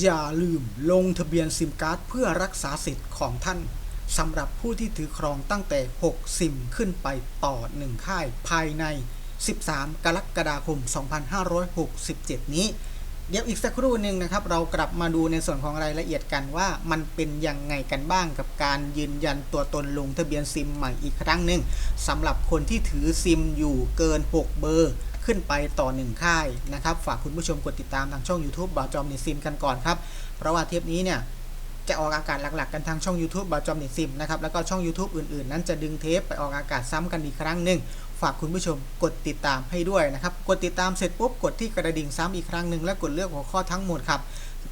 อย่าลืมลงทะเบียนซิมการ์ดเพื่อรักษาสิทธิ์ของท่านสำหรับผู้ที่ถือครองตั้งแต่ 6 ซิมขึ้นไปต่อ 1 ค่ายภายใน 13 กรกฎาคม 2567 นี้ เดี๋ยวอีกสักครู่หนึ่งนะครับ เรากลับมาดูในส่วนของรายละเอียดกันว่ามันเป็นยังไงกันบ้างกับการยืนยันตัวตนลงทะเบียนซิมใหม่อีกครั้งหนึ่งสำหรับคนที่ถือซิมอยู่เกิน 6 เบอร์ ขึ้นไปต่อ 1 ค่ายนะครับฝากคุณผู้ชมกดติดตามทางช่อง YouTube บ่าวจอมในซิมกันก่อนครับเพราะว่าเทปนี้เนี่ยจะออกอากาศหลักๆ กันทางช่อง YouTube บ่าวจอมเน็ตซิมนะครับแล้วก็ช่อง YouTube อื่นๆ นั้นจะดึงเทปไปออกอากาศซ้ำกันอีกครั้งหนึ่งฝากคุณผู้ชมกดติดตามให้ด้วยนะครับ กดติดตามเสร็จปุ๊บกดที่กระดิ่งซ้ำอีกครั้งหนึ่งและกดเลือกหัวข้อทั้งหมดครับ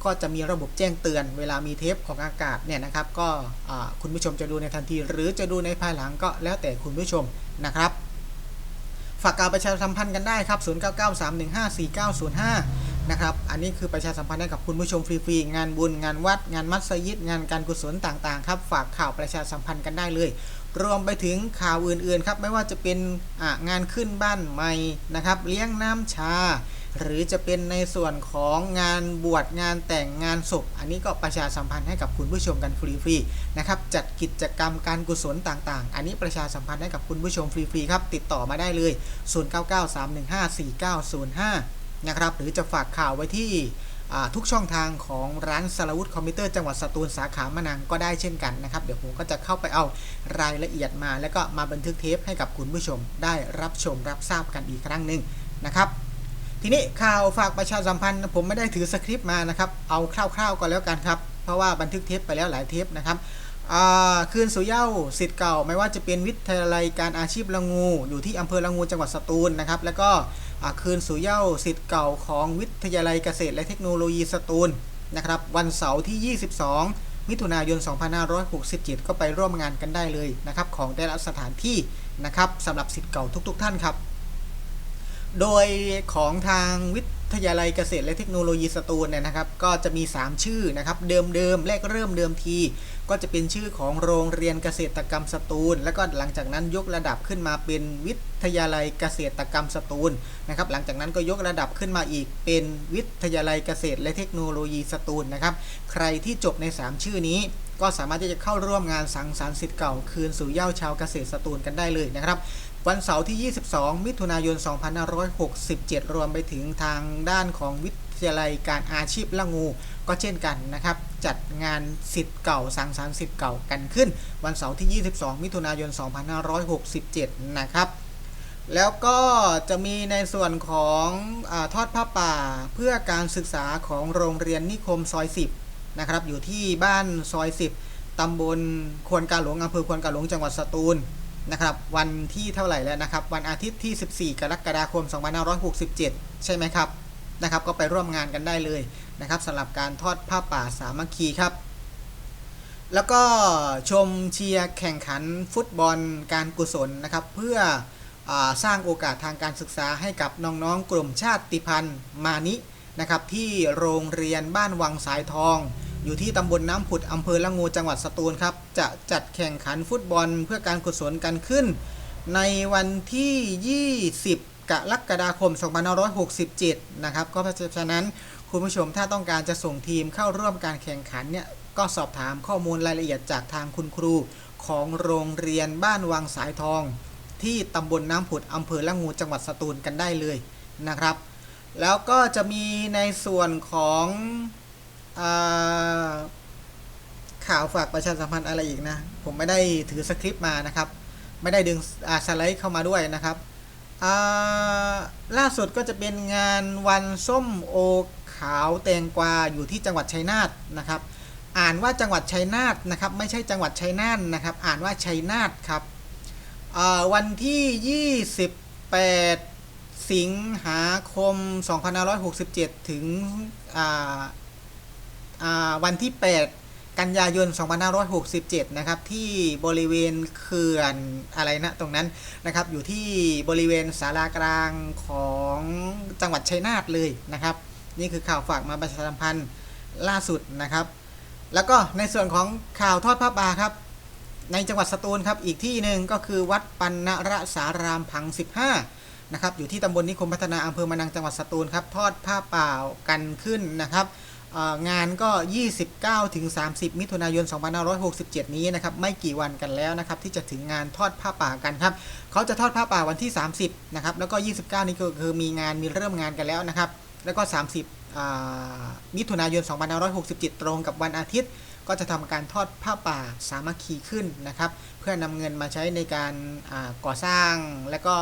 ก็จะมีระบบแจ้งเตือน เวลามีเทปของอากาศเนี่ยนะครับ ก็คุณผู้ชมจะดูในทันที หรือจะดูในภายหลังก็แล้วแต่คุณผู้ชมนะครับ ฝากการประชาสัมพันธ์กันได้ครับ 0993154905 นะครับ อันนี้คือประชาสัมพันธ์ให้กับคุณผู้ชมฟรีๆ งานบุญ งานวัด งานมัสยิด งานการกุศลต่างๆ ครับ ฝากข่าวประชาสัมพันธ์กันได้เลย รวมไปถึงข่าวอื่นๆ ครับ ไม่ว่าจะเป็นงานขึ้นบ้านใหม่นะครับ เลี้ยงน้ำชา หรือจะเป็นในส่วนของงานบวชงานแต่งงานศพ อันนี้ก็ประชาสัมพันธ์ให้กับคุณผู้ชมกันฟรีๆนะครับ จัดกิจกรรมการกุศลต่างๆ อันนี้ประชาสัมพันธ์ให้กับคุณผู้ชมฟรีๆครับ ติดต่อมาได้เลย 0993154905 นะครับ หรือจะฝากข่าวไว้ที่ทุกช่องทางของร้านสารวุฒิคอมพิวเตอร์จังหวัดสตูลสาขามะนังก็ได้เช่นกันนะครับ เดี๋ยวผมก็จะเข้าไปเอารายละเอียดมา แล้วก็มาบันทึกเทปให้กับคุณผู้ชมได้รับชมรับทราบกันอีกครั้งหนึ่งนะครับ ทีนี้ข่าวฝากประชาสัมพันธ์ผมไม่ได้ถือสคริปต์มานะครับ เอาคร่าวๆก็แล้วกันครับ เพราะว่าบันทึกเทปไปแล้วหลายเทปนะครับคืนสู่เย้าสิทธิ์เก่า ไม่ว่าจะเป็นวิทยาลัยการอาชีพละงู อยู่ที่อำเภอละงูจังหวัดสตูลนะครับ แล้วก็คืนสู่เย้าสิทธิ์เก่าของวิทยาลัยเกษตรและเทคโนโลยีสตูลนะครับ วันเสาร์ที่ 22 มิถุนายน 2567 ก็ไปร่วมงานกันได้เลยนะครับ ของแต่ละสถานที่นะครับสำหรับสิทธิ์เก่าทุก ๆ ท่านครับ โดยของทางวิทยาลัยเกษตรและเทคโนโลยีสตูลเนี่ยนะครับ ก็จะมี 3 ชื่อนะครับ เดิมๆแรกเริ่มเดิมที ก็จะเป็นชื่อของโรงเรียนเกษตรกรรมสตูล แล้วก็หลังจากนั้นยกระดับขึ้นมาเป็นวิทยาลัยเกษตรกรรมสตูลนะครับ หลังจากนั้นก็ยกระดับขึ้นมาอีกเป็นวิทยาลัยเกษตรและเทคโนโลยีสตูลนะครับ ใครที่จบใน 3 ชื่อนี้ก็สามารถที่จะเข้าร่วมงานสังสรรค์สิทธิ์เก่าคืนสู่เย้าชาวเกษตรสตูลกันได้เลยนะครับ วันเสาร์ที่ 22 มิถุนายน 2567 รวมไปถึงทางด้านของวิทยาลัยการอาชีพละงู ก็เช่นกันนะครับ จัดงานสิทธิ์เก่าสังสรรค์สิทธิ์เก่ากันขึ้น วันเสาร์ที่ 22 มิถุนายน 2567 นะครับ แล้วก็จะมีในส่วนของอทอดผ้าป่าเพื่อการศึกษาของโรงเรียนนิคมซอย 10 นะครับ อยู่ที่บ้านซอย 10ตำบลควนกาหลวงอำเภอควนกาหลวงจังหวัดสตูล นะครับวันที่เท่าไหร่แล้วนะครับ วันอาทิตย์ที่ 14 กรกฎาคม 2567 ใช่ไหมครับนะครับ ก็ไปร่วมงานกันได้เลยนะครับสำหรับการทอดผ้าป่าสามัคคีครับ แล้วก็ชมเชียร์แข่งขันฟุตบอลการกุศลนะครับ เพื่ออสร้างโอกาสทางการศึกษาให้กับน้องๆกลุ่มชาติพันธุ์มานินะครับที่โรงเรียนบ้านวังสายทอง อยู่ที่ตำบลน้ำผุดอำเภอละงูจังหวัดสตูลครับ จะจัดแข่งขันฟุตบอลเพื่อการกุศลกันขึ้น ในวันที่ 20 กรกฎาคม 2567 นะครับ ก็เพราะฉะนั้นคุณผู้ชมถ้าต้องการจะส่งทีมเข้าร่วมการแข่งขันเนี่ยก็สอบถามข้อมูลรายละเอียดจากทางคุณครูของโรงเรียนบ้านวังสายทอง ที่ตำบลน้ำผุดอำเภอละงูจังหวัดสตูลกันได้เลยนะครับ แล้วก็จะมีในส่วนของ ข่าวฝากประชาสัมพันธ์อะไรอีกนะ ผมไม่ได้ถือสคริปต์มานะครับ ไม่ได้ดึงอาสไลด์เข้ามาด้วยนะครับ ล่าสุดก็จะเป็นงานวันส้มโอขาวแตงกวาอยู่ที่จังหวัดชัยนาทนะครับ อ่านว่าจังหวัดชัยนาทนะครับ ไม่ใช่จังหวัดชัยนาทนะครับ อ่านว่าชัยนาทครับวันที่ 28 สิงหาคม 2567 ถึงอ่าอ่า วันที่ 8 กันยายน 2567 นะครับ ที่บริเวณเขื่อนอะไรนะตรงนั้นนะครับ อยู่ที่บริเวณศาลากลางของจังหวัดชัยนาทเลยนะครับ นี่คือข่าวฝากมาประชาสัมพันธ์ล่าสุดนะครับ แล้วก็ในส่วนของข่าวทอดผ้าป่าครับ ในจังหวัดสตูลครับ อีกที่หนึ่งก็คือวัดปันนรสารามพัง 15 นะครับ อยู่ที่ตำบลนิคมพัฒนาอำเภอมะนังจังหวัดสตูลครับ ทอดผ้าป่ากันขึ้นนะครับ งานก็ 29 ถึง 30 มิถุนายน 2567 นี้นะครับ ไม่กี่วันกันแล้วนะครับ ที่จะถึงงานทอดผ้าป่ากันครับ เขาจะทอดผ้าป่าวันที่ 30 นะครับ แล้วก็ 29 นี่ก็คือมีงานมีเริ่มงานกันแล้วนะครับ แล้วก็ 30 มิถุนายน 2567 ตรงกับวันอาทิตย์ ก็จะทำการทอดผ้าป่าสามัคคีขึ้นนะครับ เพื่อนำเงินมาใช้ในการก่อสร้างและก็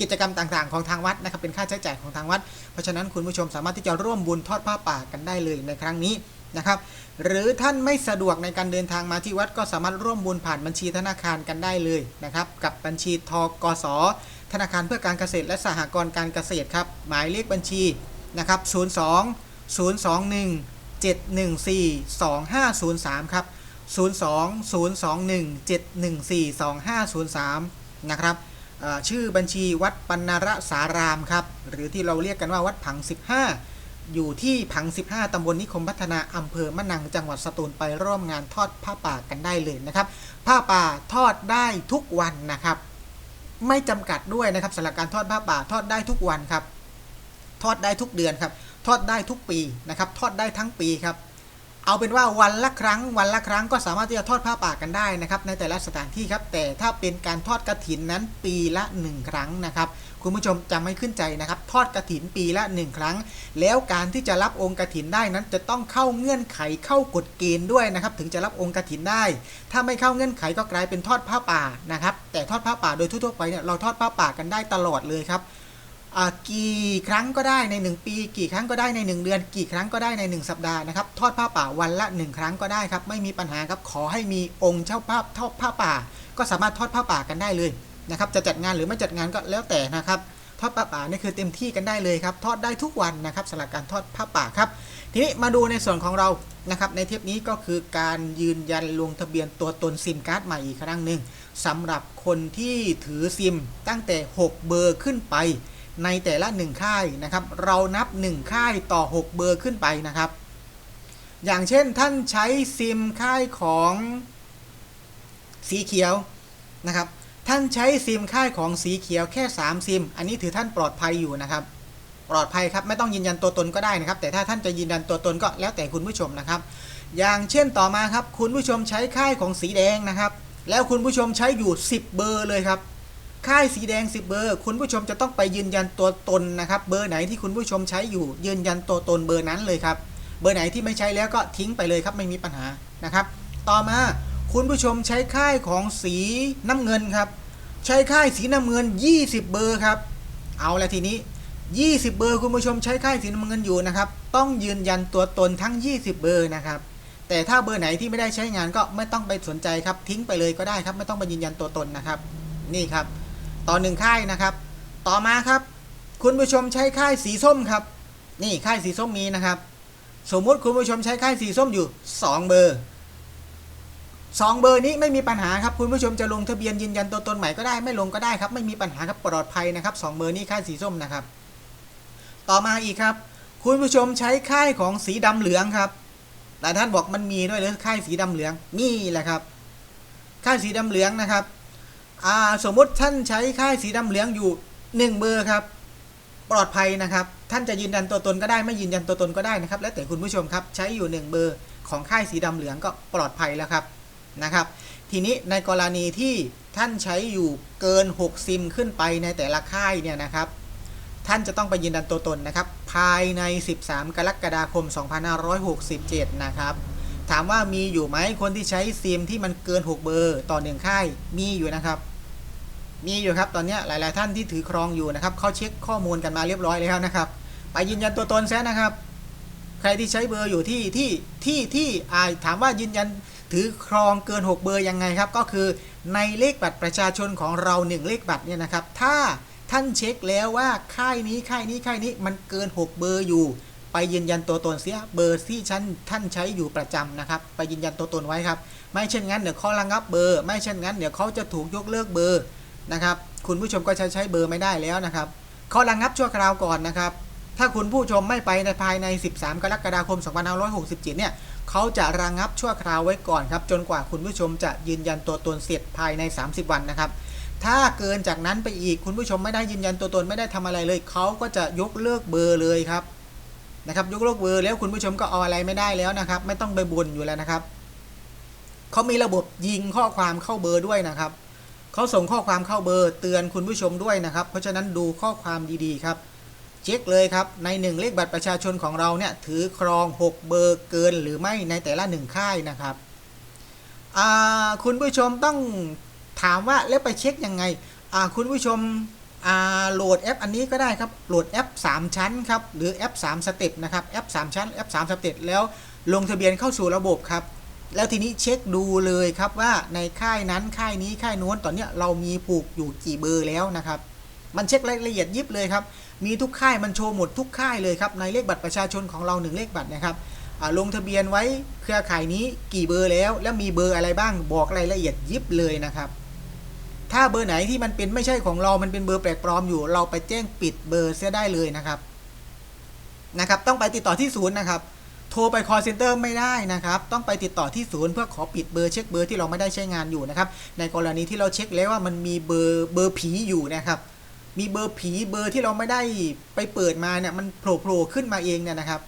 กิจกรรมต่างๆ ของทางวัดนะครับเป็นค่าใช้จ่ายของทางวัด เพราะฉะนั้นคุณผู้ชมสามารถที่จะร่วมบุญทอดผ้าป่ากันได้เลยในครั้งนี้นะครับหรือท่านไม่สะดวกในการเดินทางมาที่วัดก็สามารถร่วมบุญผ่านบัญชีธนาคารกันได้เลยนะครับกับบัญชีทกส ธนาคารเพื่อการเกษตรและสหกรณ์การเกษตรครับหมายเลขบัญชีนะครับ02 021 714 2503ครับ02 021 714 2503นะครับเอ่อ ชื่อบัญชีวัดปัณณรสารามครับ หรือที่เราเรียกกันว่าวัดผัง 15 อยู่ที่ผัง 15ตำบลนิคมพัฒนาอำเภอมะนังจังหวัดสตูลไปร่วมงานทอดผ้าป่ากันได้เลยนะครับ ผ้าป่าทอดได้ทุกวันนะครับ ไม่จำกัดด้วยนะครับสำหรับการทอดผ้าป่าทอดได้ทุกวันครับ ทอดได้ทุกเดือนครับ ทอดได้ทุกปีนะครับ ทอดได้ทั้งปีครับ เอาเป็นว่าวันละครั้งวันละครั้งก็สามารถที่จะทอดผ้าป่ากันได้นะครับในแต่ละสถานที่ครับแต่ถ้าเป็นการทอดกระถินนั้นปีละ 1 ครั้งนะครับคุณผู้ชมจำไม่ขึ้นใจนะครับ ทอดกระถินปีละ 1 ครั้ง แล้วการที่จะรับองค์กระถินได้นั้น จะต้องเข้าเงื่อนไขเข้ากฎเกณฑ์ด้วยนะครับ ถึงจะรับองค์กระถินได้ ถ้าไม่เข้าเงื่อนไขก็กลายเป็นทอดผ้าป่านะครับแต่ทอดผ้าป่าโดยทั่วๆไปเนี่ยเราทอดผ้าป่ากันได้ตลอดเลยครับ กี่ครั้งก็ได้ใน 1 ปี กี่ครั้งก็ได้ใน 1 เดือน กี่ครั้งก็ได้ใน 1 สัปดาห์นะครับทอดผ้าป่าวันละ 1 ครั้งก็ได้ครับไม่มีปัญหาครับขอให้มีองค์เจ้าภาพทอดผ้าป่า ก็สามารถทอดผ้าป่ากันได้เลยนะครับจะจัดงานหรือไม่จัดงานก็แล้วแต่นะครับทอดผ้าป่านี่คือเต็มที่กันได้เลยครับทอดได้ทุกวันนะครับสำหรับการทอดผ้าป่าครับทีนี้มาดูในส่วนของเรานะครับในเทปนี้ก็คือการยืนยันลงทะเบียนตัวตนซิมการ์ดใหม่อีกครั้งหนึ่งสำหรับคนที่ถือซิมตั้งแต่ 6 เบอร์ขึ้นไป ในแต่ละ 1 ค่ายนะครับ เรานับ 1 ค่ายต่อ 6 เบอร์ขึ้นไปนะครับ อย่างเช่นท่านใช้ซิมค่ายของสีเขียวนะครับ ท่านใช้ซิมค่ายของสีเขียวแค่ 3 ซิม อันนี้ถือท่านปลอดภัยอยู่นะครับ ปลอดภัยครับไม่ต้องยืนยันตัวตนก็ได้นะครับ แต่ถ้าท่านจะยืนยันตัวตนก็แล้วแต่คุณผู้ชมนะครับ อย่างเช่นต่อมาครับ คุณผู้ชมใช้ค่ายของสีแดงนะครับ แล้วคุณผู้ชมใช้อยู่ 10 เบอร์เลยครับ ค่ายสีแดง 10 เบอร์ คุณผู้ชมจะต้องไปยืนยันตัวตนนะครับ เบอร์ไหนที่คุณผู้ชมใช้อยู่ ยืนยันตัวตนเบอร์นั้นเลยครับ เบอร์ไหนที่ไม่ใช้แล้วก็ทิ้งไปเลยครับไม่มีปัญหานะครับ ต่อมาคุณผู้ชมใช้ค่ายของสีน้ำเงินครับ ใช้ค่ายสีน้ำเงิน 20 เบอร์ครับ เอาละทีนี้ 20 เบอร์คุณผู้ชมใช้ค่ายสีน้ำเงินอยู่นะครับ ต้องยืนยันตัวตนทั้ง 20 เบอร์นะครับ แต่ถ้าเบอร์ไหนที่ไม่ได้ใช้งานก็ไม่ต้องไปสนใจครับทิ้งไปเลยก็ได้ครับ ไม่ต้องไปยืนยันตัวตนนะครับ นี่ครับ ต่อหนึ่งค่ายนะครับ ต่อมาครับ คุณผู้ชมใช้ค่ายสีส้มครับ นี่ค่ายสีส้มมีนะครับ สมมุติคุณผู้ชมใช้ค่ายสีส้มอยู่ 2 เบอร์ 2 เบอร์นี้ไม่มีปัญหาครับคุณผู้ชมจะลงทะเบียนยืนยันตัวตนใหม่ก็ได้ไม่ลงก็ได้ครับ ไม่มีปัญหาครับปลอดภัยนะครับ 2 เบอร์นี้ค่ายสีส้มนะครับ ต่อมาอีกครับ คุณผู้ชมใช้ค่ายของสีดำเหลืองครับหลายท่านบอกมันมีด้วยหรือค่ายสีดำเหลืองนี่แหละครับ ค่ายสีดำเหลืองนะครับ อ่าสมมติท่านใช้ค่ายสีดำเหลืองอยู่ 1 เบอร์ครับ ปลอดภัยนะครับ ท่านจะยืนยันตัวตนก็ได้ไม่ยืนยันตัวตนก็ได้นะครับ แล้วแต่คุณผู้ชมครับใช้อยู่ 1 เบอร์ของค่ายสีดำเหลืองก็ปลอดภัยแล้วครับนะครับ ทีนี้ในกรณีที่ท่านใช้อยู่เกิน 6 ซิมขึ้นไปในแต่ละค่ายเนี่ยนะครับ ท่านจะต้องไปยืนยันตัวตนนะครับ ภายใน 13 กรกฎาคม 2567 นะครับถามว่ามีอยู่ไหมคนที่ใช้ซิมที่มันเกิน 6 เบอร์ต่อหนึ่งค่ายมีอยู่นะครับ มีอยู่ครับตอนนี้หลาย ๆ ท่านที่ถือครองอยู่นะครับเขาเช็คข้อมูลกันมาเรียบร้อยแล้วนะครับ ไปยืนยันตัวตนซะนะครับ ใครที่ใช้เบอร์อยู่ที่ที่ที่ที่อ่าถามว่ายืนยันถือครองเกิน 6 เบอร์ยังไงครับ ก็คือในเลขบัตรประชาชนของเรา 1 เลขบัตรเนี่ยนะครับ ถ้าท่านเช็คแล้วว่าค่ายนี้ค่ายนี้ค่ายนี้มันเกิน 6 เบอร์อยู่ ไปยืนยันตัวตนเสียเบอร์ที่ท่านท่านใช้อยู่ประจำนะครับ ไปยืนยันตัวตนไว้ครับ ไม่เช่นงั้นเดี๋ยวเขาระงับเบอร์ ไม่เช่นงั้นเดี๋ยวเขาจะถูกยกเลิกเบอร์ นะครับ คุณผู้ชมก็ใช้ใช้เบอร์ไม่ได้แล้วนะครับเขาระงับชั่วคราวก่อนนะครับ ถ้าคุณผู้ชมไม่ไปในภายใน 13 กรกฎาคม 2567 เนี่ยเขาจะระงับชั่วคราวไว้ก่อนครับ จนกว่าคุณผู้ชมจะยืนยันตัวตนเสร็จภายใน 30 วันนะครับ ถ้าเกินจากนั้นไปอีกคุณผู้ชมไม่ได้ยืนยันตัวตนไม่ได้ทำอะไรเลยเขาก็จะยกเลิกเบอร์เลยครับนะครับยกเลิกเบอร์แล้วคุณผู้ชมก็เอาอะไรไม่ได้แล้วนะครับ ไม่ต้องไปบ่นอยู่แล้วนะครับเขามีระบบยิงข้อความเข้าเบอร์ด้วยนะครับ เขาส่งข้อความเข้าเบอร์เตือนคุณผู้ชมด้วยนะครับ เพราะฉะนั้นดูข้อความดีๆครับ เช็คเลยครับ ในหนึ่งเลขบัตรประชาชนของเราเนี่ยถือครอง 6 เบอร์เกินหรือไม่ในแต่ละหนึ่งค่ายนะครับคุณผู้ชมต้องถามว่าแล้วไปเช็คยังไง คุณผู้ชมโหลดแอปอันนี้ก็ได้ครับ โหลดแอป 3 ชั้นครับ หรือแอป 3 สเต็ปนะครับ แอป 3 ชั้น แอป 3 สเต็ปแล้วลงทะเบียนเข้าสู่ระบบครับ แล้วทีนี้เช็คดูเลยครับว่าในค่ายนั้นค่ายนี้ค่ายโน้นตอนเนี้ยเรามีปลูกอยู่กี่เบอร์แล้วนะครับ มันเช็ครายละเอียดยิบเลยครับ มีทุกค่ายมันโชว์หมดทุกค่ายเลยครับในเลขบัตรประชาชนของเราหนึ่งเลขบัตรนะครับลงทะเบียนไว้เครือข่ายนี้กี่เบอร์แล้ว แล้วมีเบอร์อะไรบ้างบอกรายละเอียดยิบเลยนะครับ ถ้าเบอร์ไหนที่มันเป็นไม่ใช่ของเรา มันเป็นเบอร์แปลกปลอมอยู่ เราไปแจ้งปิดเบอร์เสียได้เลยนะครับนะครับ ต้องไปติดต่อที่ศูนย์นะครับ โทรไป call center ไม่ได้นะครับ ต้องไปติดต่อที่ศูนย์เพื่อขอปิดเบอร์เช็คเบอร์ที่เราไม่ได้ใช้งานอยู่นะครับ ในกรณีที่เราเช็คแล้วว่ามันมีเบอร์เบอร์ผีอยู่นะครับ มีเบอร์ผีเบอร์ที่เราไม่ได้ไปเปิดมาเนี่ยมันโผล่โผล่ขึ้นมาเองเนี่ยนะครับ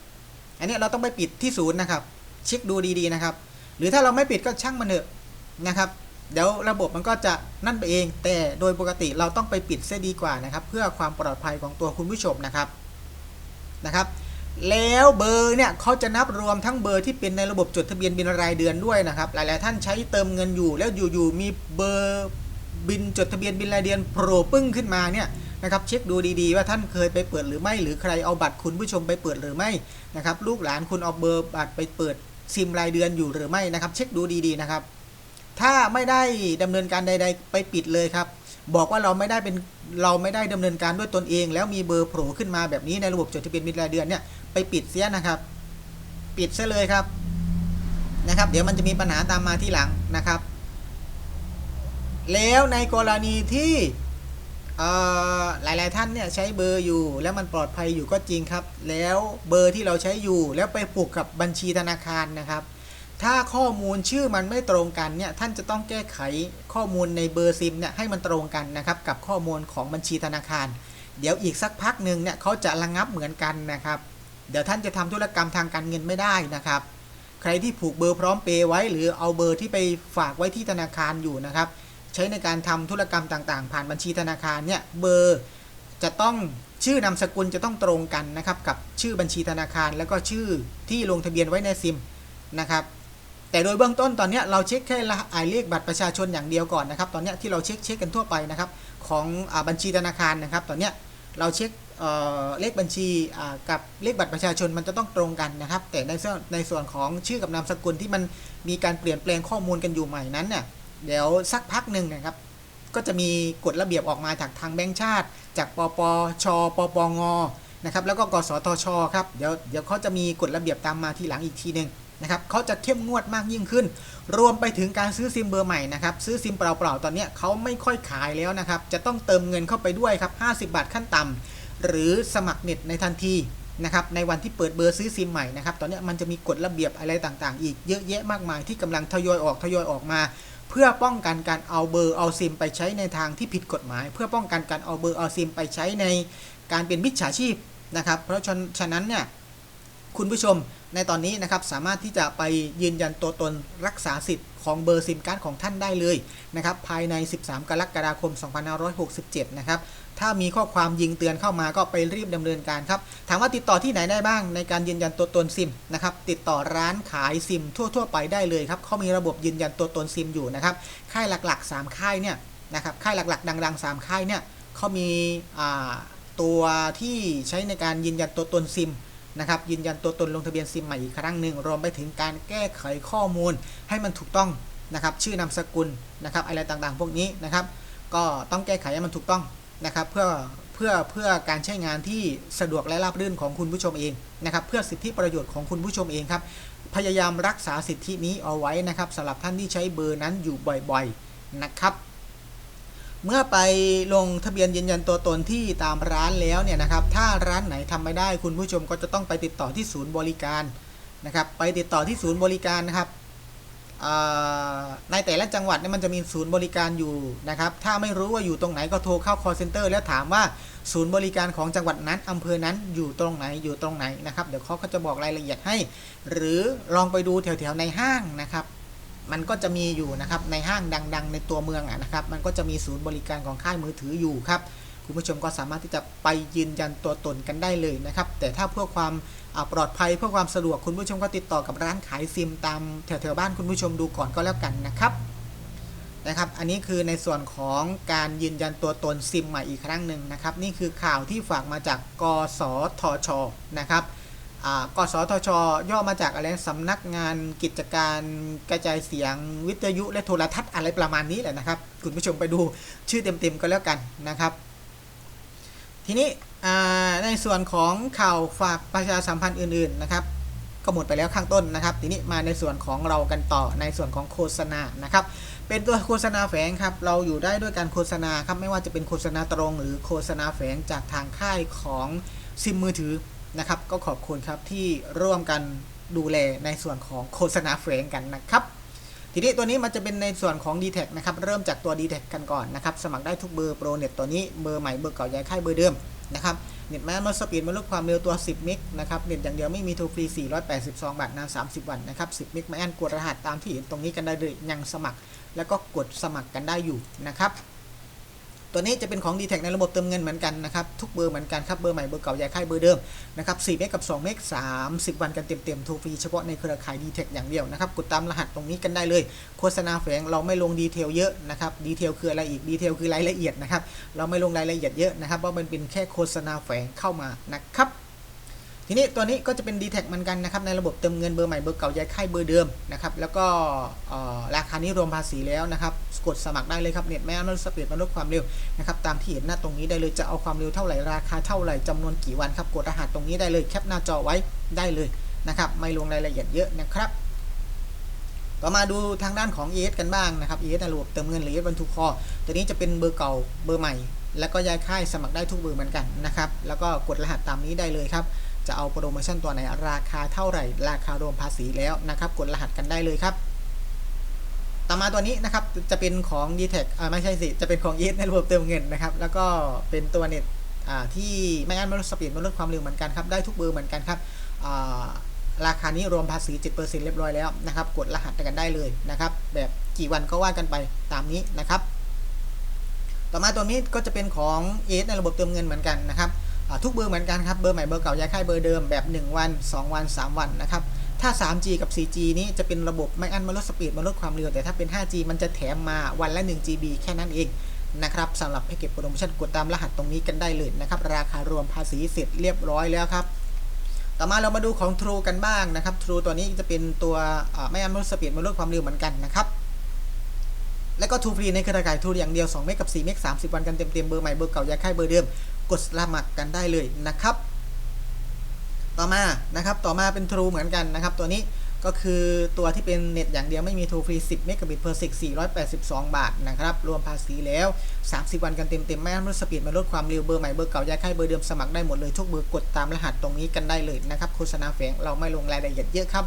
อันนี้เราต้องไปปิดที่ศูนย์นะครับเช็คดูดีๆนะครับ หรือถ้าเราไม่ปิดก็ช่างมันเถอะนะครับ เดี๋ยวระบบมันก็จะนั่นไปเอง แต่โดยปกติเราต้องไปปิดเสียดีกว่านะครับ เพื่อความปลอดภัยของตัวคุณผู้ชมนะครับนะครับ แล้วเบอร์เนี่ยเขาจะนับรวมทั้งเบอร์ที่เป็นในระบบจดทะเบียนบินรายเดือนด้วยนะครับ หลาย ๆ ท่านใช้เติมเงินอยู่ แล้วอยู่ ๆ มีเบอร์บินจดทะเบียนบินรายเดือนโผล่ปึ้งขึ้นมาเนี่ยนะครับเช็คดูดี ๆ ว่าท่านเคยไปเปิดหรือไม่หรือใครเอาบัตรคุณผู้ชมไปเปิดหรือไม่นะครับลูกหลานคุณเอาเบอร์บัตรไปเปิดซิมรายเดือนอยู่หรือไม่นะครับเช็คดูดี ๆ นะครับ ถ้าไม่ได้ดำเนินการใด ๆ ไปปิดเลยครับบอกว่าเราไม่ได้เป็นเราไม่ได้ดำเนินการด้วยตนเอง แล้วมีเบอร์โผล่ขึ้นมาแบบนี้ในระบบจดทะเบียนบินรายเดือนเนี่ย ไปปิดเสียนะครับ ปิดซะเลยครับนะครับ เดี๋ยวมันจะมีปัญหาตามมาที่หลังนะครับ แล้วในกรณีที่เอ่อหลายท่านเนี่ยใช้เบอร์อยู่ แล้วมันปลอดภัยอยู่ก็จริงครับ แล้วเบอร์ที่เราใช้อยู่แล้วไปผูกกับบัญชีธนาคารนะครับ ถ้าข้อมูลชื่อมันไม่ตรงกันเนี่ยท่านจะต้องแก้ไขข้อมูลในเบอร์ซิมเนี่ยให้มันตรงกันนะครับ กับข้อมูลของบัญชีธนาคาร เดี๋ยวอีกสักพักหนึ่งเนี่ยเขาจะระงับเหมือนกันนะครับ เดี๋ยวท่านจะทำธุรกรรมทางการเงินไม่ได้นะครับ ใครที่ผูกเบอร์พร้อมเปย์ไว้ หรือเอาเบอร์ที่ไปฝากไว้ที่ธนาคารอยู่นะครับ ใช้ในการทำธุรกรรมต่างๆ ผ่านบัญชีธนาคารเนี่ยเบอร์จะต้องชื่อนามสกุลจะต้องตรงกันนะครับกับชื่อบัญชีธนาคาร แล้วก็ชื่อที่ลงทะเบียนไว้ในซิมนะครับ แต่โดยเบื้องต้นตอนนี้เราเช็คแค่รหัสเลขบัตรประชาชนอย่างเดียวก่อนนะครับ ตอนนี้ที่เราเช็คเช็คกันทั่วไปนะครับของอบัญชีธนาคารนะครับ ตอนนี้เราเช็ค เเลขบัญชีกับเลขบัตรประชาชนมันจะต้องตรงกันนะครับ แต่ในส่วนในส่วนของชื่อกับนามสกุลที่มันมีการเปลี่ยนแปลงข้อมูลกันอยู่ใหม่นั้นเนี่ยเดี๋ยวสักพักหนึ่งนะครับ ก็จะมีกฎระเบียบออกมาจากทางแบงก์ชาติ จากปปชปปงนะครับแล้วก็กสทชครับเดี๋ยวเดี๋ยวเขาจะมีกฎระเบียบตามมาทีหลังอีกทีหนึ่งนะครับเขาจะเข้มงวดมากยิ่งขึ้น รวมไปถึงการซื้อซิมเบอร์ใหม่นะครับ ซื้อซิมเปล่าๆ ตอนนี้เขาไม่ค่อยขายแล้วนะครับ จะต้องเติมเงินเข้าไปด้วยครับ 50 บาทขั้นต่ำ หรือสมัครเน็ตในทันทีนะครับในวันที่เปิดเบอร์ซื้อซิมใหม่นะครับตอนนี้มันจะมีกฎระเบียบอะไรต่างๆ อีกเยอะแยะมากมายที่กำลังทยอยออกทยอยออกมา เพื่อป้องกันการเอาเบอร์เอาซิมไปใช้ในทางที่ผิดกฎหมาย เพื่อป้องกันการเอาเบอร์เอาซิมไปใช้ในการเป็นมิจฉาชีพนะครับเพราะฉะนั้นเนี่ย คุณผู้ชมในตอนนี้นะครับสามารถที่จะไปยืนยันตัวตนรักษาสิทธิ์ของเบอร์ซิมการ์ดของท่านได้เลยนะครับภายใน 13 กรกฎาคม 2567 นะครับถ้ามีข้อความยิงเตือนเข้ามาก็ไปรีบดำเนินการครับถามว่าติดต่อที่ไหนได้บ้างในการยืนยันตัวตนซิมนะครับติดต่อร้านขายซิมทั่ว ๆ ไปได้เลยครับเขามีระบบยืนยันตัวตนซิมอยู่นะครับค่ายหลักๆ 3 ค่ายเนี่ยนะครับค่ายหลักๆ ดังๆ 3 ค่ายเนี่ยเขามีตัวที่ใช้ในการยืนยันตัวตนซิม นะครับยืนยันตัวตนลงทะเบียนซิมใหม่อีกครั้งหนึ่งรวมไปถึงการแก้ไขข้อมูลให้มันถูกต้องนะครับชื่อนามสกุลนะครับอะไรต่างๆ พวกนี้นะครับ ก็ต้องแก้ไขให้มันถูกต้องนะครับเพื่อเพื่อเพื่อการใช้งานที่สะดวกและราบรื่นของคุณผู้ชมเองนะครับเพื่อสิทธิประโยชน์ของคุณผู้ชมเองครับพยายามรักษาสิทธินี้เอาไว้นะครับสำหรับท่านที่ใช้เบอร์นั้นอยู่บ่อยๆนะครับ เมื่อไปลงทะเบียนยืนยันตัวตนที่ตามร้านแล้วเนี่ยนะครับ ถ้าร้านไหนทำไม่ได้คุณผู้ชมก็จะต้องไปติดต่อที่ศูนย์บริการนะครับ ไปติดต่อที่ศูนย์บริการนะครับในแต่ละจังหวัดเนี่ยมันจะมีศูนย์บริการอยู่นะครับ ถ้าไม่รู้ว่าอยู่ตรงไหนก็โทรเข้า call center แล้วถามว่าศูนย์บริการของจังหวัดนั้นอำเภอนั้นอยู่ตรงไหนอยู่ตรงไหนนะครับ เดี๋ยวเขาก็จะบอกรายละเอียดให้ หรือลองไปดูแถวๆในห้างนะครับ มันก็จะมีอยู่นะครับในห้างดังๆ ในตัวเมืองอะนะครับ มันก็จะมีศูนย์บริการของค่ายมือถืออยู่ครับคุณผู้ชมก็สามารถที่จะไปยืนยันตัวตนกันได้เลยนะครับ แต่ถ้าเพื่อความอปลอดภัยเพื่อความสะดวกคุณผู้ชมก็ติดต่อกับร้านขายซิมตามแถวๆบ้านคุณผู้ชมดูก่อนก็แล้วกันนะครับนะครับ อันนี้คือในส่วนของการยืนยันตัวตนซิมใหม่อีกครั้งหนึ่งนะครับ นี่คือข่าวที่ฝากมาจากกสทชนะครับ กสทช ย่อมาจากอะไรสำนักงานกิจการกระจายเสียงวิทยุและโทรทัศน์อะไรประมาณนี้แหละนะครับ คุณผู้ชมไปดูชื่อเต็มๆก็แล้วกันนะครับ ทีนี้ในส่วนของข่าวฝากประชาสัมพันธ์อื่น ๆนะครับ ก็หมดไปแล้วข้างต้นนะครับ ทีนี้มาในส่วนของเรากันต่อในส่วนของโฆษณานะครับ เป็นตัวโฆษณาแฝงครับ เราอยู่ได้ด้วยการโฆษณาครับไม่ว่าจะเป็นโฆษณาตรง หรือโฆษณาแฝงจากทางค่ายของซิมมือถือ นะครับ ก็ขอบคุณครับที่ร่วมกันดูแลในส่วนของโฆษณาแฝงกันนะครับ ทีนี้ตัวนี้มันจะเป็นในส่วนของ d t แทนะครับ เริ่มจากตัว d t แทกันก่อนนะครับ สมัครได้ทุกเบอร์โปรเน็ตตัวนี้เบอร์ใหม่เบอร์เก่าย้ายค่ายเบอร์เดิมนะครับเน็ตแมนมอสปีดมันลดความเร็วตัว 10เมกนะครับเน็ตอย่างเดียวไม่มีโทรฟรี 482 บาทนาน 30 วันนะครับ 10เมกไม่อันกดรหัสตามที่เห็นตรงนี้กันได้เลยยังสมัคร แล้วก็กดสมัครกันได้อยู่นะครับ ตัวนี้จะเป็นของ d t แทในระบบเติมเงินเหมือนกันนะครับ ทุกเบอร์เหมือนกันครับ เบอร์ใหม่ เบอร์เก่าย้ายค่ายเบอร์เดิมนะครับ4เมกกับ2เมก30 วันกันเต็มๆทรฟรีเฉพาะในเครือข่าย d t แทอย่างเดียวนะครับ กดตามรหัสตรงนี้กันได้เลย โฆษณาแฝงเราไม่ลงดีเทลเยอะนะครับดีเทลคืออะไรอีกดีเทลคือรายละเอียดนะครับเราไม่ลงรายละเอียดเยอะนะครับเพราะมันเป็นแค่โฆษณาแฝงเข้ามานะครับ ทีนี้ตัวนี้ก็จะเป็น d t แทเหมือนกันนะครับในระบบเติมเงินเบอร์ใหม่เบอร์เก่าย้ายค่ายเบอร์เดิมนะครับแล้วก็ราคานี้รวมภาษีแล้วนะครับกดสมัครได้เลยครับเน็ตแม่นสปีดมาลดความเร็วนะครับตามที่เห็นหน้าตรงนี้ได้เลยจะเอาความเร็วเท่าไหร่ราคาเท่าไหร่จำนวนกี่วันครับกดรหัสตรงนี้ได้เลยแคปหน้าจอไว้ได้เลยนะครับไม่ลงรายละเอียดเยอะนะครับต่อมาดูทางด้านของ ES กันบ้างนะครับ ES ในระบบเติมเงินหรือ ES บรรทุกคอตัวนี้จะเป็นเบอร์เก่าเบอร์ใหม่ แล้วก็ย้ายค่ายสมัครได้ทุกเบอร์เหมือนกันนะครับแล้วก็กดรหัสตามนี้ได้เลยครับ จะเอาโปรโมชั่นตัวไหนราคาเท่าไหร่ราคารวมภาษีแล้วนะครับกดรหัสกันได้เลยครับต่อมาตัวนี้นะครับจะเป็นของ d t แทไม่ใช่สิ จะเป็นของ ES ในระบบเติมเงินนะครับ แล้วก็เป็นตัวเน็ตที่ไม่อั้นไม่ลดสปีดไม่ลดความเร็วเหมือนกันครับ ได้ทุกเบอร์เหมือนกันครับราคานี้รวมภาษี 7%เรียบร้อยแล้วนะครับ กดรหัสกันได้เลยนะครับ แบบกี่วันก็ว่ากันไปตามนี้นะครับ ต่อมาตัวนี้ก็จะเป็นของ ES ในระบบเติมเงินเหมือนกันนะครับ ทุกเบอร์เหมือนกันครับ เบอร์ใหม่เบอร์เก่าย้ายค่ายเบอร์เดิมแบบ 1 วัน 2 วัน 3 วันนะครับ ถ้า 3G กับ 4G นี้จะเป็นระบบไม่อั้นมาลดสปีดมาลดความเร็วแต่ถ้าเป็น 5G มันจะแถมมาวันละ 1 GB แค่นั้นเองนะครับสำหรับแพ็กเกจโปรโมชั่นกดตามรหัสตรงนี้กันได้เลยนะครับราคารวมภาษีเสร็จเรียบร้อยแล้วครับต่อมาเรามาดูของ True กันบ้างนะครับ True ตัวนี้จะเป็นตัวไม่อั้นมาลดสปีดมาลดความเร็วเหมือนกันนะครับแล้วก็ทูฟรีในเครือข่ายทูอย่างเดียว 2 เมกกับ 4 เมก30 วันกันเต็มๆเบอร์ใหม่เบอร์เก่าย้ายค่ายเบอร์เดิม กดสมัครกันได้เลยนะครับ ต่อมานะครับต่อมาเป็น True เหมือนกันนะครับ ตัวนี้ก็คือตัวที่เป็นเน็ตอย่างเดียวไม่มีทูฟรี 10 เมกะบิต per sec 482 บาทนะครับ รวมภาษีแล้ว 30 วันกันเต็มๆ ไม่อั้นลดสปีดไม่ลดความเร็วเบอร์ใหม่เบอร์เก่าย้ายค่ายเบอร์เดิมสมัครได้หมดเลยทุกเบอร์กดตามรหัสตรงนี้กันได้เลยนะครับ โฆษณาแฝงเราไม่ลงรายละเอียดเยอะครับ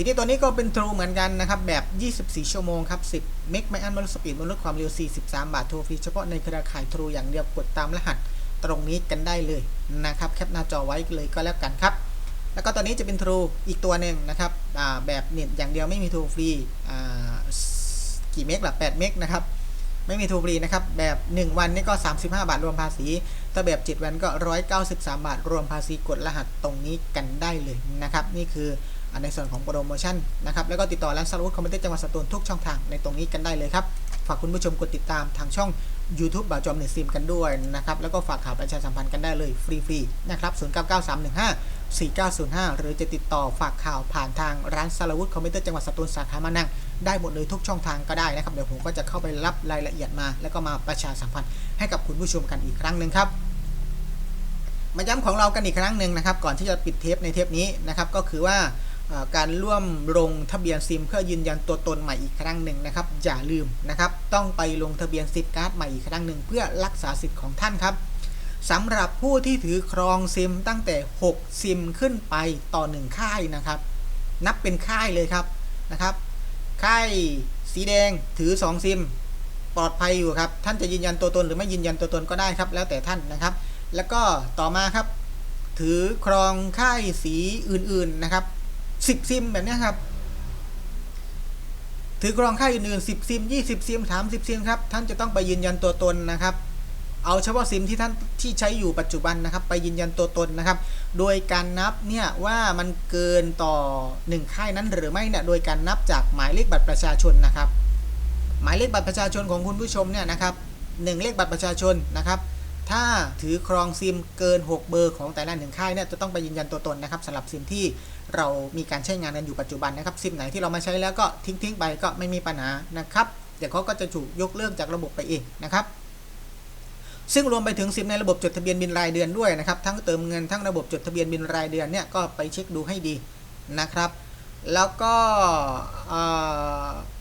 ทีนี้ตัวนี้ก็เป็น True เหมือนกันนะครับ แบบ 24 ชั่วโมงครับ 10 เมกไม่อั้นไม่ลดสปีดไม่ลดความเร็ว 43 บาทโทรฟรีเฉพาะในเครือข่าย True อย่างเดียวกดตามรหัสตรงนี้กันได้เลยนะครับ แคปหน้าจอไว้เลยก็แล้วกันครับ แล้วก็ตัวนี้จะเป็น True อีกตัวหนึ่งนะครับอ่าแบบเน็ตอย่างเดียวไม่มี True ฟรีอ่ากี่เมกล่ะ8เมกนะครับไม่มี True ฟรีนะครับ แบบ 1 วันนี่ก็ 35 บาทรวมภาษี ถ้าแบบ 7 วันก็ 193 บาท รวมภาษีกดรหัสตรงนี้กันได้เลยนะครับ นี่คือ ในส่วนของโปรโมชั่นนะครับแล้วก็ติดต่อร้านสารวุฒิคอมพิวเตอร์จังหวัดสตูลทุกช่องทางในตรงนี้กันได้เลยครับ ฝากคุณผู้ชมกดติดตามทางช่อง YouTube บ่าวจอมเน็ตซิมกันด้วยนะครับแล้วก็ฝากข่าวประชาสัมพันธ์กันได้เลยฟรีๆนะครับ099315 4905 หรือจะติดต่อฝากข่าวผ่านทางร้านสารวุฒิคอมพิวเตอร์จังหวัดสตูลสาขามานังได้หมดเลยทุกช่องทางก็ได้นะครับ เดี๋ยวผมก็จะเข้าไปรับรายละเอียดมา แล้วก็มาประชาสัมพันธ์ให้กับคุณผู้ชมกันอีกครั้งหนึ่งครับมาย้ำของเรากันอีกครั้งหนึ่งนะครับ ก่อนที่จะปิดเทปในเทปนี้นะครับก็คือว่า การร่วมลงทะเบียนซิม เพื่อยืนยันตัวตนใหม่อีกครั้งหนึ่งนะครับ อย่าลืมนะครับ ต้องไปลงทะเบียนซิมการ์ดใหม่อีกครั้งหนึ่งเพื่อรักษาสิทธิ์ของท่านครับสำหรับผู้ที่ถือครองซิมตั้งแต่ 6 ซิมขึ้นไปต่อ 1 ค่ายนะครับ นับเป็นค่ายเลยครับนะครับ ค่ายสีแดงถือ 2 ซิม ปลอดภัยอยู่ครับ ท่านจะยืนยันตัวตนหรือไม่ยืนยันตัวตนก็ได้ครับ แล้วแต่ท่านนะครับ แล้วก็ต่อมาครับ ถือครองค่ายสีอื่นๆนะครับ 10ซิมแบบนี้ครับ ถือครองค่ายอื่นๆ10ซิม20ซิม30ซิมครับ ท่านจะต้องไปยืนยันตัวตนนะครับ เอาเฉพาะซิมที่ท่านที่ใช้อยู่ปัจจุบันนะครับ ไปยืนยันตัวตนนะครับ โดยการนับเนี่ยว่ามันเกินต่อ 1 ค่ายนั้นหรือไม่เนี่ย โดยการนับจากหมายเลขบัตรประชาชนนะครับ หมายเลขบัตรประชาชนของคุณผู้ชมเนี่ยนะครับหนึ่งเลขบัตรประชาชนนะครับ ถ้าถือครองซิมเกิน 6 เบอร์ของแต่ละหนึ่งค่ายเนี่ยจะต้องไปยืนยันตัวตนนะครับสำหรับซิมที่เรามีการใช้งานกันอยู่ปัจจุบันนะครับซิมไหนที่เราไม่ใช้แล้วก็ทิ้งทิ้งๆไปก็ไม่มีปัญหานะครับเดี๋ยวเขาก็จะถูกยกเลิกจากระบบไปเองนะครับซึ่งรวมไปถึงซิมในระบบจดทะเบียนบินรายเดือนด้วยนะครับ ทั้งเติมเงินทั้งระบบจดทะเบียนบินรายเดือนเนี่ยก็ไปเช็คดูให้ดีนะครับ แล้วก็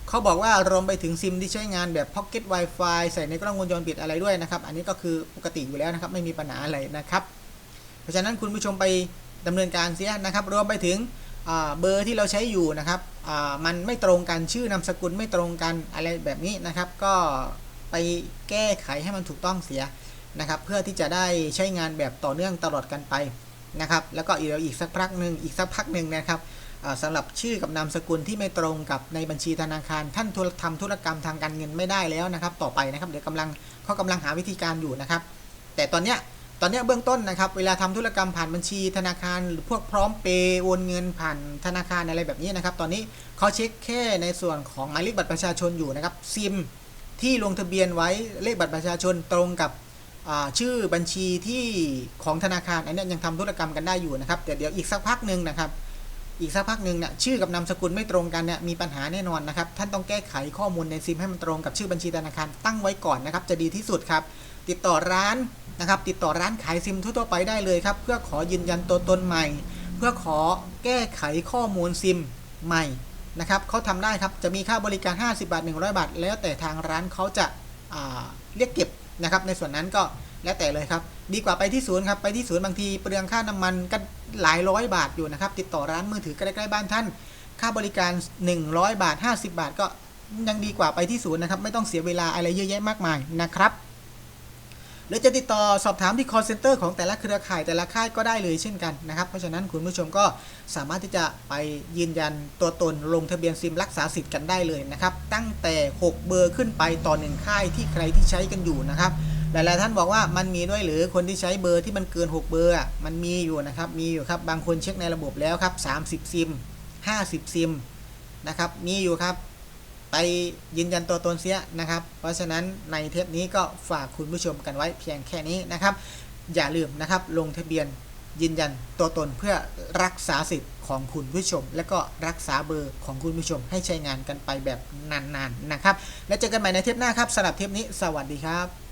เขาบอกว่ารวมไปถึงซิมที่ใช้งานแบบ Pocket Wi-Fi ใส่ในกล้องวงจรปิดอะไรด้วยนะครับ อันนี้ก็คือปกติอยู่แล้วนะครับ ไม่มีปัญหาอะไรนะครับ เพราะฉะนั้นคุณผู้ชมไปดำเนินการเสียนะครับ รวมไปถึงเบอร์ที่เราใช้อยู่นะครับมันไม่ตรงกันชื่อนามสกุลไม่ตรงกันอะไรแบบนี้นะครับ ก็ไปแก้ไขให้มันถูกต้องเสียนะครับ เพื่อที่จะได้ใช้งานแบบต่อเนื่องตลอดกันไปนะครับ แล้วก็อีกอีกสักพักหนึ่งอีกสักพักหนึ่งนะครับ สำหรับชื่อกับนามสกุลที่ไม่ตรงกับในบัญชีธนาคาร ท่านธุรทำธุรกรรมทางการเงินไม่ได้แล้วนะครับ ต่อไปนะครับเดี๋ยวกำลังเขากำลังหาวิธีการอยู่นะครับ แต่ตอนเนี้ยตอนเนี้ยเบื้องต้นนะครับ เวลาทำธุรกรรมผ่านบัญชีธนาคาร หรือพวกพร้อมเปย์โอนเงินผ่านธนาคารอะไรแบบนี้นะครับ ตอนนี้เขาเช็คแค่ในส่วนของหมายเลขบัตรประชาชนอยู่นะครับซิมที่ลงทะเบียนไว้เลขบัตรประชาชนตรงกับชื่อบัญชีที่ของธนาคารอันนี้ยยังทำธุรกรรมกันได้อยู่นะครับแต่เดี๋ยวอีกสักพักหนึ่งนะครับ อีกสักพักหนึ่งเนี่ยชื่อกับนามสกุลไม่ตรงกันเนี่ยมีปัญหาแน่นอนนะครับ ท่านต้องแก้ไขข้อมูลในซิมให้มันตรงกับชื่อบัญชีธนาคารตั้งไว้ก่อนนะครับ จะดีที่สุดครับ ติดต่อร้านนะครับ ติดต่อร้านขายซิมทั่วไปได้เลยครับ เพื่อขอยืนยันตัวตนใหม่ เพื่อขอแก้ไขข้อมูลซิมใหม่นะครับเขาทำได้ครับจะมีค่าบริการ 50 บาท 100 บาท แล้วแต่ทางร้านเขาจะาเรียกเก็บนะครับ ในส่วนนั้นก็ แล้วแต่เลยครับ ดีกว่าไปที่ศูนย์ครับ ไปที่ศูนย์บางทีเปลืองค่าน้ำมันก็หลายร้อยบาทอยู่นะครับ ติดต่อร้านมือถือใกล้ๆบ้านท่าน ค่าบริการ 100 บาท 50 บาท ก็ยังดีกว่าไปที่ศูนย์นะครับ ไม่ต้องเสียเวลาอะไรเยอะแยะมากมายนะครับ หรือจะติดต่อสอบถามที่ call center ของแต่ละเครือข่ายแต่ละค่ายก็ได้เลยเช่นกันนะครับ เพราะฉะนั้นคุณผู้ชมก็สามารถที่จะไปยืนยันตัวตนลงทะเบียนซิมรักษาสิทธิ์กันได้เลยนะครับ ตั้งแต่ 6 เบอร์ขึ้นไปต่อหนึ่งค่ายที่ใครที่ใช้กันอยู่นะครับ หลายๆท่านบอกว่ามันมีด้วยหรือคนที่ใช้เบอร์ที่มันเกิน 6 เบอร์อะมันมีอยู่นะครับมีอยู่ครับบางคนเช็คในระบบแล้วครับ30ซิม50ซิมนะครับมีอยู่ครับไปยืนยันตัวตนเสียนะครับ เพราะฉะนั้นในเทปนี้ก็ฝากคุณผู้ชมกันไว้เพียงแค่นี้นะครับ อย่าลืมนะครับลงทะเบียนยืนยันตัวตนเพื่อรักษาสิทธิ์ของคุณผู้ชม และก็รักษาเบอร์ของคุณผู้ชม ให้ใช้งานกันไปแบบนานๆนะครับ แล้วเจอกันใหม่ในเทปหน้าครับสำหรับเทปนี้ สวัสดีครับ